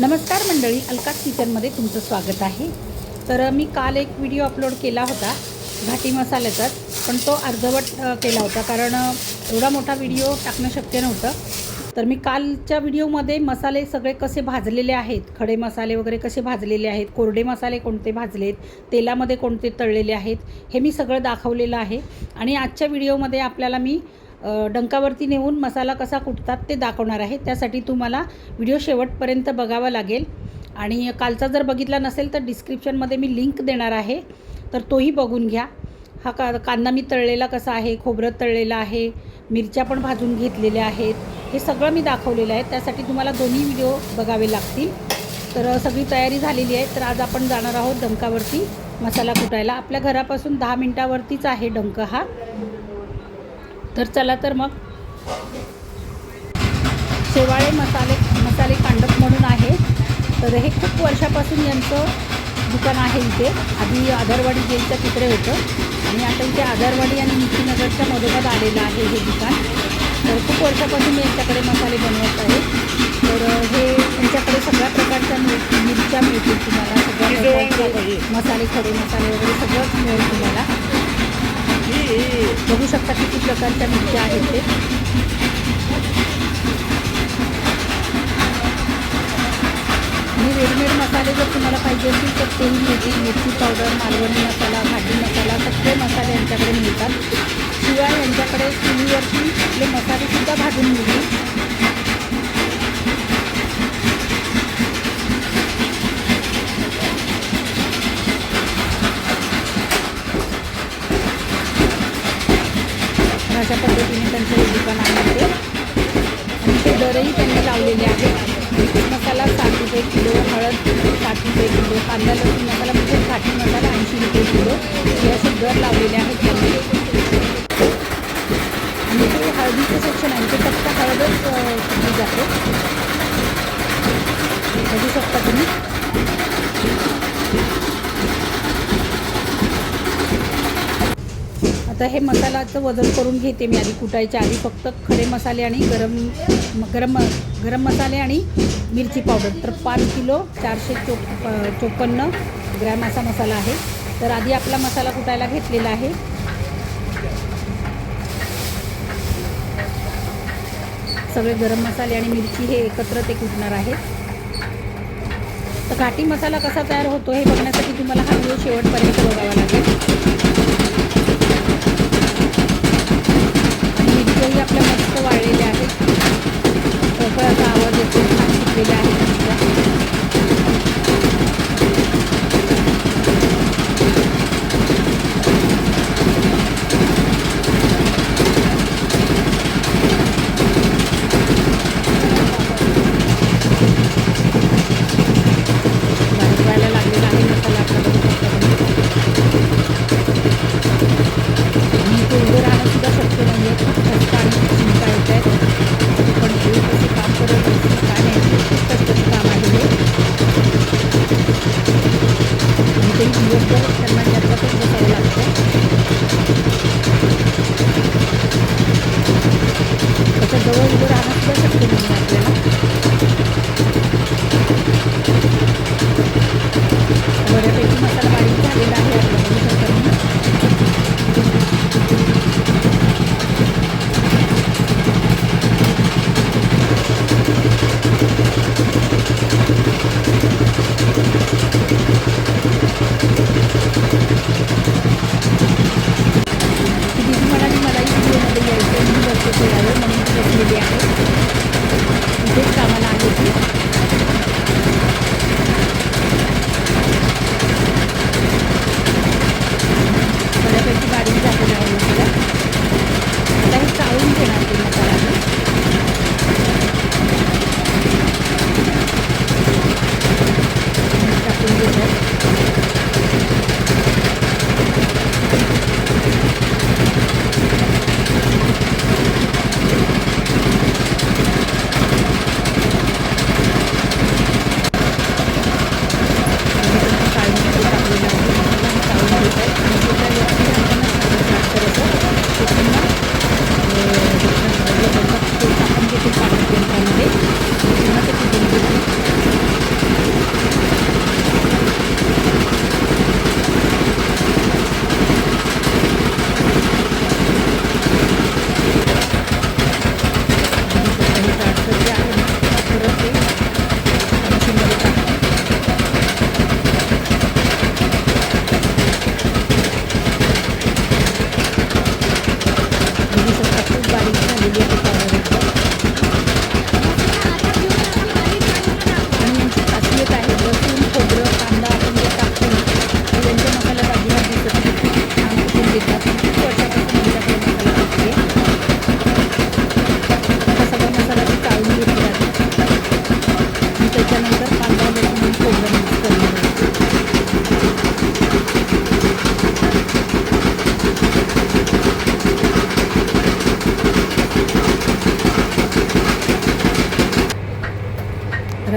नमस्कार मंडळी अलकाच किचनमध्ये तुमचं स्वागत आहे. तर मी काल एक व्हिडिओ अपलोड केला होता घाटी मसाल्याचाच पण तो अर्धवट केला होता. कारण एवढा मोठा व्हिडिओ टाकणं शक्य नव्हतं. तर मी कालच्या व्हिडिओमध्ये मसाले सगळे कसे भाजलेले आहेत खडे मसाले वगैरे कसे भाजलेले आहेत कोरडे मसाले कोणते भाजलेत तेलामध्ये कोणते तळलेले आहेत हे मी सगळं दाखवलेलं आहे. आणि आजच्या व्हिडिओमध्ये आपल्याला मी डंकावरती नेऊन मसाला कसा कुटतात ते दाखवणार आहे. त्यासाठी तुम्हाला व्हिडिओ शेवटपर्यंत बघावा लागेल. आणि कालचा जर बघितला नसेल तर डिस्क्रिप्शनमध्ये मी लिंक देणार आहे. तर तोही बघून घ्या. हा का कांदा मी तळलेला कसा आहे खोबरं तळलेलं आहे मिरच्या पण भाजून घेतलेल्या आहेत हे सगळं मी दाखवलेलं आहे. त्यासाठी तुम्हाला दोन्ही व्हिडिओ बघावे लागतील. तर सगळी तयारी झालेली आहे. तर आज आपण जाणार आहोत डंकावरती मसाला कुटायला. आपल्या घरापासून दहा मिनटावरतीच आहे डंक हा. तर चला तर मग. शेवाळे मसाले मसाले कांडप म्हणून आहे. तर हे खूप वर्षापासून यांचं दुकान आहे इथे. आधी आधारवाडी जेलच्या तिकडे होतं. आणि आता इथे आधारवाडी आणि नितीनगरच्या मधोमध आलेलं आहे हे दुकान. तर खूप वर्षापासून मी यांच्याकडे मसाले बनवत आहे. तर हे यांच्याकडे सगळ्या प्रकारच्या मिर मिरच्या मिळतील तुम्हाला. सगळ्या मसाले खडे मसाले वगैरे सगळंच मिळेल तुम्हाला. बघू शकता किती प्रकारच्या मिरच्या आहेत ते. आणि रेडीमेड मसाले जर तुम्हाला पाहिजे असतील तर तेल मिरची मिरची पावडर मालवणी मसाला भाजी मसाला सगळे मसाले यांच्याकडे मिळतात. शिवाय यांच्याकडे चुलीवरती आपले मसालेसुद्धा भाजून मिळतील तर अशा पद्धतीने त्यांचं हे दुकान आहे ते आणि ते दरही त्यांनी लावलेले आहेत. मसाला साठ रुपये किलो हळद साठ रुपये किलो कांदा लसूण मसाला म्हणजे घाटी मसाला ऐंशी रुपये किलो हे असे दर लावलेले आहेत त्यांनी. आणि ते हळदीचं सेक्शन आहे. ते फक्त हळदच अ, जाते. बघू शकता तुम्ही. आता हे मसाल्याचं वजन करून घेते मी आधी कुटायच्या आधी. फक्त खडे मसाले आणि गरम म- गरम गरम मसाले आणि मिरची पावडर. तर पाच किलो चारशे चोप चोपन्न ग्रॅम असा मसाला आहे. तर आधी आपला मसाला कुटायला घेतलेला आहे. सगळे गरम मसाले आणि मिरची हे एकत्र ते कुटणार आहेत तर घाटी मसाला कसा तयार होतो हे बघण्यासाठी तुम्हाला हा व्हिडिओ शेवटपर्यंत बघावा लागेल. आपल्या मस्त वाळलेल्या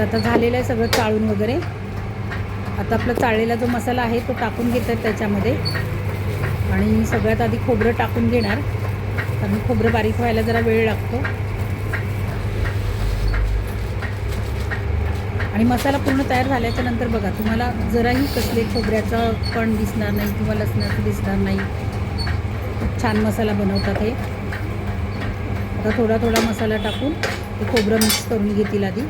आता झालेलं आहे सगळं चाळून वगैरे. आता आपला चाळलेला जो मसाला आहे तो टाकून घेतात त्याच्यामध्ये. आणि सगळ्यात आधी खोबरं टाकून घेणार. कारण खोबरं बारीक व्हायला जरा वेळ लागतो. आणि मसाला पूर्ण तयार झाल्याच्यानंतर बघा तुम्हाला जराही कसले खोबऱ्याचं कण दिसणार नाही किंवा लसणाचं दिसणार नाही. खूप छान मसाला बनवतात हे. आता थोडा थोडा मसाला टाकून ते खोबरं मिक्स करून घेतील आधी.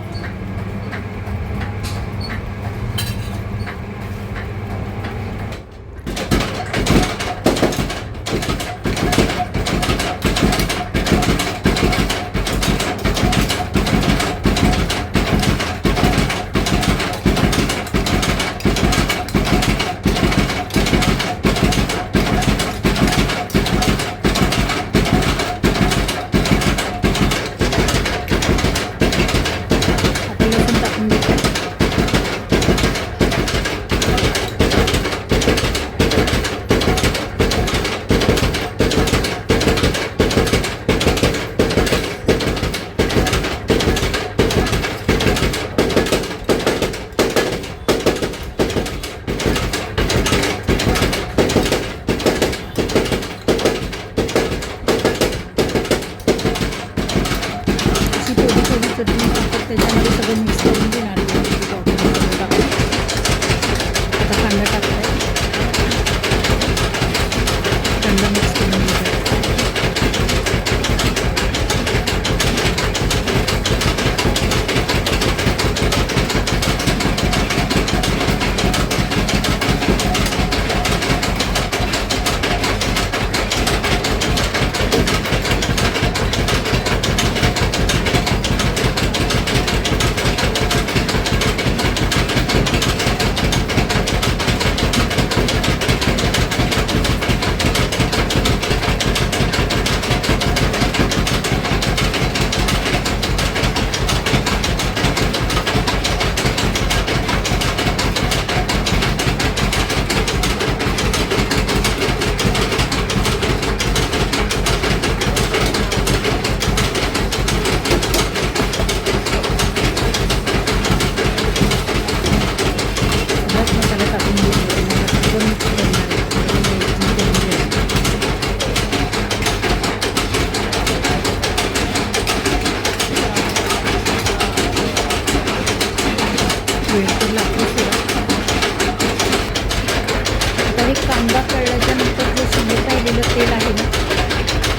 आता हे कांदा कळल्याच्या नंतर जे शिल्लक राहिलेलं तेल आहे ना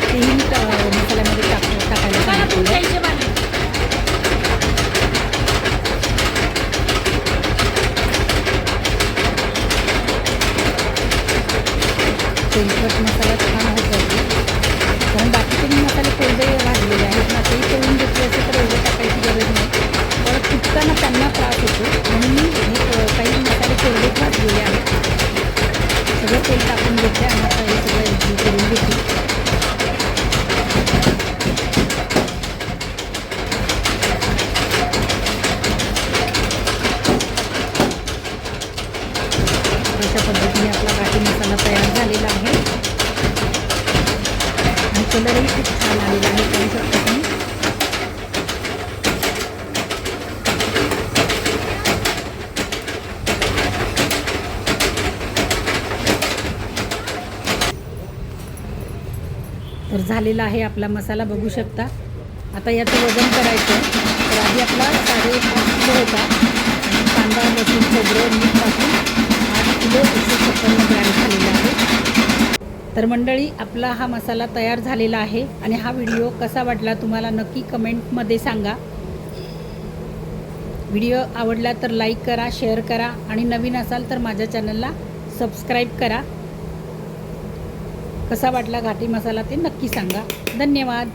तेही ट- मसाल्यामध्ये टाक टाकायला सांगितलेलं आहे. तेलकट मसाला छान होत जाते कारण बाकीचे मी मसाले कोरडे भाजलेले आहेत ना तेही तळून घेतले असे तर एवढं टाकायची गरज नाही पण फुटताना त्यांना त्रास होतो म्हणून मी हे अ, काही मसाले कोरडे भाजलेले आहेत सगळं तेल टाकून घेतले आणि आता हे सगळं एकजीव करून घेतली अशा पद्धतीने आपला घाटी मसाला तयार झालेला आहे आणि कलरही खूप छान आलेला आहे. पाहू शकता तुम्ही. तर झालेला आहे आपला मसाला बघू शकता. आता याचं वजन करायचं. आहे तर आधी आपला साडे पाच किलो होता. कांदा लसूण खोबरं मीठ टाकून आठ किलो एकशे छप्पन्न ग्रॅम झालेला आहे. तर मंडळी आपला हा मसाला तयार झालेला आहे आणि हा व्हिडिओ कसा वाटला तुम्हाला नक्की कमेंटमध्ये सांगा. व्हिडिओ आवडला तर लाईक करा शेअर करा आणि नवीन असाल तर माझ्या चॅनलला सबस्क्राईब करा. कसा वाटला घाटी मसाला ते नक्की सांगा. धन्यवाद.